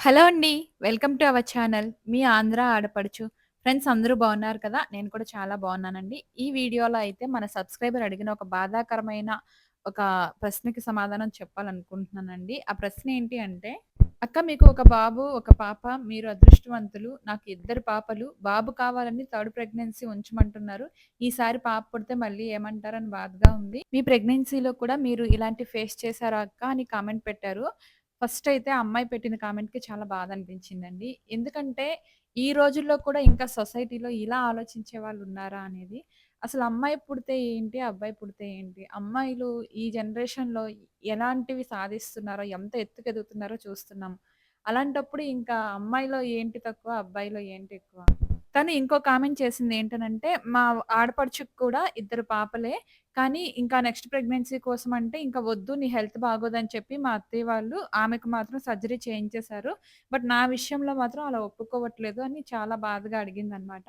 Hello అండి. Welcome to our channel. మీ ఆంధ్ర ఆడపడుచు. Friends అందరూ బాగున్నారు కదా! నేను కూడా చాలా బాగున్నానండి. ఈ వీడియోలో అయితే మన సబ్స్క్రైబర్ అడిగిన ఒక బాధాకరమైన ఒక ప్రశ్నకి సమాధానం చెప్పాలనుకుంటున్నానండి. ఆ ప్రశ్న ఏంటి అంటే, "అక్క మీకు ఒక బాబు, ఒక పాప. మీరు అదృష్టవంతులు. నాకు ఇద్దరు పాపలు. బాబు కావాలని థర్డ్ ప్రెగ్నెన్సీ ఉంచమంటున్నారు. ఈసారి పాప పుడితే మళ్ళీ ఏమంటారని బాధగా ఉంది. మీ ప్రెగ్నెన్సీలో కూడా మీరు ఇలాంటి ఫేస్ చేశారా అక్క?" అని కామెంట్ పెట్టారు. ఫస్ట్ అయితే ఆ అమ్మాయి పెట్టిన కామెంట్‌కి చాలా బాధ అనిపించిందండి. ఎందుకంటే ఈ రోజుల్లో కూడా ఇంకా సొసైటీలో ఇలా ఆలోచించే వాళ్ళు ఉన్నారా అనేది. అసలు అమ్మాయి పుడితే ఏంటి? అబ్బాయి పుడితే ఏంటి? అమ్మాయిలు ఈ జనరేషన్‌లో ఎలాంటివి సాధిస్తున్నారో, ఎంత ఎత్తుకెదుగుతున్నారో చూస్తున్నాం. అలాంటప్పుడు ఇంకా అమ్మాయిలో ఏంటి తక్కువ? అబ్బాయిలో ఏంటి ఎక్కువ? తను ఇంకో కామెంట్ చేసింది ఏంటనంటే, మా ఆడపడుచుకు కూడా ఇద్దరు పాపలే. కానీ ఇంకా నెక్స్ట్ ప్రెగ్నెన్సీ కోసం అంటే ఇంకా వద్దు నీ హెల్త్ బాగోదని చెప్పి మా అత్తయ్య వాళ్ళు ఆమెకు మాత్రం సర్జరీ చేయించేశారు. బట్ నా విషయంలో మాత్రం అలా ఒప్పుకోవట్లేదు అని చాలా బాధగా అడిగింది అనమాట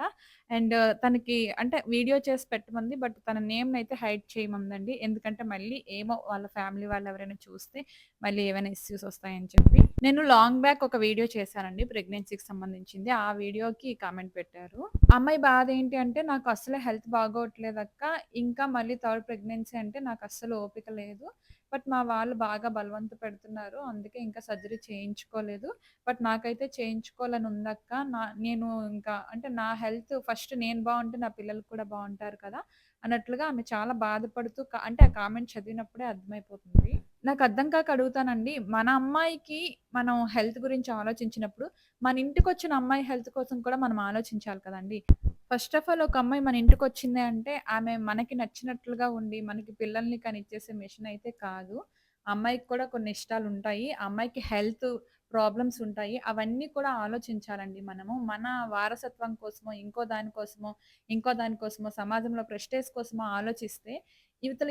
అండ్ తనకి అంటే వీడియో చేసి పెట్టమంది. బట్ తన నేమ్‌నయితే హైడ్ చేయమందండి. ఎందుకంటే మళ్ళీ ఏమో వాళ్ళ ఫ్యామిలీ వాళ్ళు ఎవరైనా చూస్తే మళ్ళీ ఏమైనా ఇష్యూస్ వస్తాయని చెప్పి. నేను లాంగ్ బ్యాక్ ఒక వీడియో చేశానండి ప్రెగ్నెన్సీకి సంబంధించింది. ఆ వీడియోకి కామెంట్ పెట్టారు. అమ్మాయి బాధ ఏంటి అంటే నాకు అసలు హెల్త్ బాగోట్లేదక్క. ఇంకా మళ్ళీ థర్డ్ ప్రెగ్నెన్సీ అంటే నాకు అస్సలు ఓపిక లేదు. బట్ మా వాళ్ళు బాగా బలవంత పెడుతున్నారు. అందుకే ఇంకా సర్జరీ చేయించుకోలేదు. బట్ నాకైతే చేయించుకోవాలని ఉందక్క. నా నేను ఇంకా అంటే నా హెల్త్ ఫస్ట్ నేను బాగుంటే నా పిల్లలు కూడా బాగుంటారు కదా! అన్నట్లుగా ఆమె చాలా బాధపడుతూ అంటే ఆ కామెంట్ చదివినప్పుడే అర్థమైపోతుంది. నాకు అర్థం కాక అడుగుతానండి. మన అమ్మాయికి మనం హెల్త్ గురించి ఆలోచించినప్పుడు, మన ఇంటికొచ్చిన అమ్మాయి హెల్త్ కోసం కూడా మనం ఆలోచించాలి కదండీ! ఫస్ట్ ఆఫ్ ఆల్ ఒక అమ్మాయి మన ఇంటికొచ్చింది అంటే, ఆమె మనకి నచ్చినట్లుగా ఉండి, మనకి పిల్లల్ని కనిచ్చేసే మెషిన్ అయితే కాదు. అమ్మాయికి కూడా కొన్ని ఇష్టాలుంటాయి. ఆ అమ్మాయికి హెల్త్ ప్రాబ్లమ్స్ ఉంటాయి. అవన్నీ కూడా ఆలోచించాలండి మనము. మన వారసత్వం కోసమో, ఇంకో దాని కోసమో, ఇంకో దాని కోసమో, సమాజంలో ప్రెస్టేజ్ కోసమో ఆలోచిస్తే, ఇవతల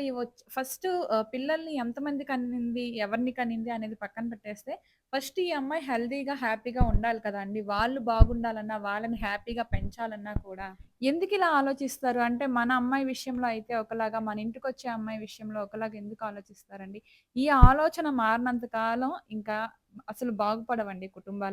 ఫస్ట్ పిల్లల్ని ఎంతమంది కనింది, ఎవరిని కనింది అనేది పక్కన పెట్టేస్తే, ఫస్ట్ ఈ అమ్మాయి హెల్దీగా హ్యాపీగా ఉండాలి కదండీ! వాళ్ళు బాగుండాలన్నా, వాళ్ళని హ్యాపీగా పెంచాలన్నా కూడా ఎందుకు ఇలా ఆలోచిస్తారు? అంటే మన అమ్మాయి విషయంలో అయితే ఒకలాగా, మన ఇంటికి వచ్చే అమ్మాయి విషయంలో ఒకలాగా ఎందుకు ఆలోచిస్తారండి? ఈ ఆలోచన మారినంత కాలం ఇంకా అసలు బాగుపడవండి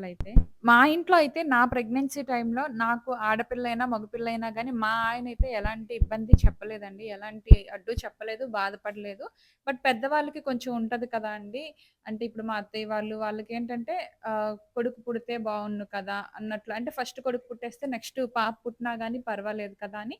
అయితే మా ఇంట్లో అయితే నా ప్రెగ్నెన్సీ టైంలో నాకు ఆడపిల్లైనా, మగపిల్లైనా కానీ మా ఆయన అయితే ఎలాంటి ఇబ్బంది చెప్పలేదండి. ఎలాంటి అడ్డు చెప్పలేదు, బాధపడలేదు. బట్ పెద్దవాళ్ళకి కొంచెం ఉంటది కదా అండి అంటే ఇప్పుడు మా అత్తయ్య వాళ్ళు వాళ్ళకేంటంటే ఏంటంటే కొడుకు పుడితే బాగుండు కదా! అన్నట్లు. అంటే ఫస్ట్ కొడుకు పుట్టేస్తే నెక్స్ట్ పాప పుట్టినా కానీ పర్వాలేదు కదా! అని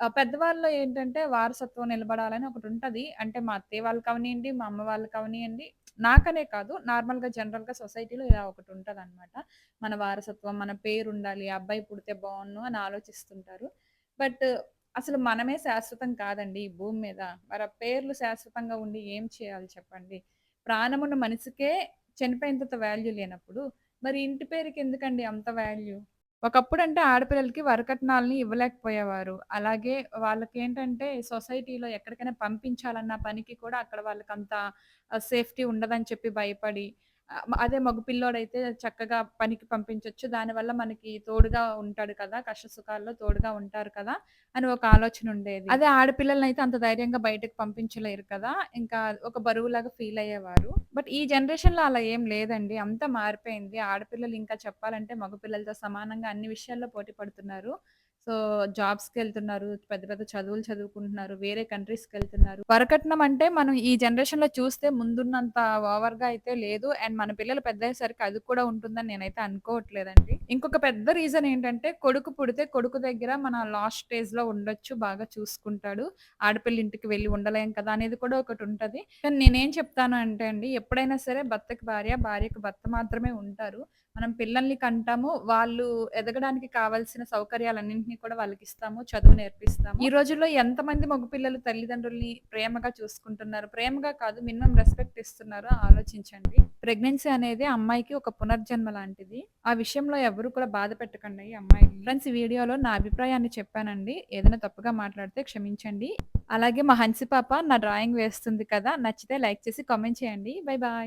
ఆహ్, పెద్దవాళ్ళలో ఏంటంటే వారసత్వం నిలబడాలని ఒకటి ఉంటది అంటే మా అత్తయ్య వాళ్ళు అవనియండి, మా అమ్మ వాళ్ళు కవనియండి నాకనే కాదు నార్మల్‌గా జనరల్‌గా సొసైటీలో ఇలా ఒకటి ఒకటుంటదనమాట. మన వారసత్వం, మన పేరుండాలి, అబ్బాయి పుడితే బావున్ను అని ఆలోచిస్తుంటారు. బట్ అసలు మనమే శాశ్వతం కాదండి ఈ భూమి మీద. మరి ఆ పేర్లు శాశ్వతంగా ఉండి ఏం చేయాలి చెప్పండి? ప్రాణమున్న మనిషికే చనిపోయిన తర్వాత వాల్యూ లేనప్పుడు, మరి ఇంటి పేరుకి ఎందుకండి అంత వాల్యూ? ఒకప్పుడు అంటే ఆడపిల్లలకి వరకట్నాలని ఇవ్వలేకపోయేవారు. అలాగే వాళ్ళకేంటంటే సొసైటీలో ఎక్కడికైనా పంపించాలన్న పనికి కూడా అక్కడ వాళ్ళకంత ఆహ్, సేఫ్టీ ఉండదని చెప్పి భయపడి అదే మగ పిల్లోడైతే చక్కగా పనికి పంపించొచ్చు. దానివల్ల మనకి తోడుగా ఉంటాడు కదా! కష్ట సుఖాల్లో తోడుగా ఉంటారు కదా! అని ఒక ఆలోచన ఉండేది. అదే ఆడపిల్లలనైతే అంత ధైర్యంగా బయటకు పంపించలేరు కదా! ఇంకా ఒక బరువులాగా ఫీల్ అయ్యేవారు. బట్ ఈ జనరేషన్‌లో అలా ఏం లేదండి. అంతా మారిపోయింది. ఆడపిల్లలు ఇంకా చెప్పాలంటే మగపిల్లలతో సమానంగా అన్ని విషయాల్లో పోటీ పడుతున్నారు. సో, జాబ్స్కి వెళ్తున్నారు పెద్ద పెద్ద చదువులు చదువుకుంటున్నారు. వేరే కంట్రీస్‌కెళ్తున్నారు. వరకట్నం అంటే మనం ఈ జనరేషన్‌లో చూస్తే ముందున్నంత ఓవర్‌గా అయితే లేదు. అండ్ మన పిల్లలు పెద్దయ్యేసరికి అది కూడా ఉంటుందని నేనైతే అనుకోవట్లేదండి. ఇంకొక పెద్ద రీజన్ ఏంటంటే కొడుకు పుడితే కొడుకు దగ్గర మన లాస్ట్ స్టేజ్‌లో ఉండొచ్చు. బాగా చూసుకుంటాడు. ఆడపిల్ల ఇంటికి వెళ్ళి ఉండలేం కదా! అనేది కూడా ఒకటి ఉంటుంది కానీ నేనేం చెప్తాను అంటే అండి, ఎప్పుడైనా సరే భర్తకి భార్య, భార్యకు భర్త మాత్రమే ఉంటారు. మనం పిల్లల్ని కంటాము. వాళ్ళు ఎదగడానికి కావాల్సిన సౌకర్యాలన్నింటినీ కూడా వాళ్ళకి ఇస్తాము చదువు నేర్పిస్తాము. ఈ రోజుల్లో ఎంతమంది మగపిల్లలు తల్లిదండ్రుల్ని ప్రేమగా చూసుకుంటున్నారు. ప్రేమగా కాదు మినిమమ్ రెస్పెక్ట్ ఇస్తున్నారో ఆలోచించండి. ప్రెగ్నెన్సీ అనేది అమ్మాయికి ఒక పునర్జన్మ లాంటిది. ఆ విషయంలో ఎవరు కూడా బాధ పెట్టకండి ఈ అమ్మాయి ఫ్రెండ్స్ ఈ వీడియోలో నా అభిప్రాయాన్ని చెప్పానండి. ఏదైనా తప్పుగా మాట్లాడితే క్షమించండి. అలాగే మా హన్సి పాప నా డ్రాయింగ్ వేస్తుంది కదా! నచ్చితే లైక్ చేసి కామెంట్ చేయండి. Bye bye.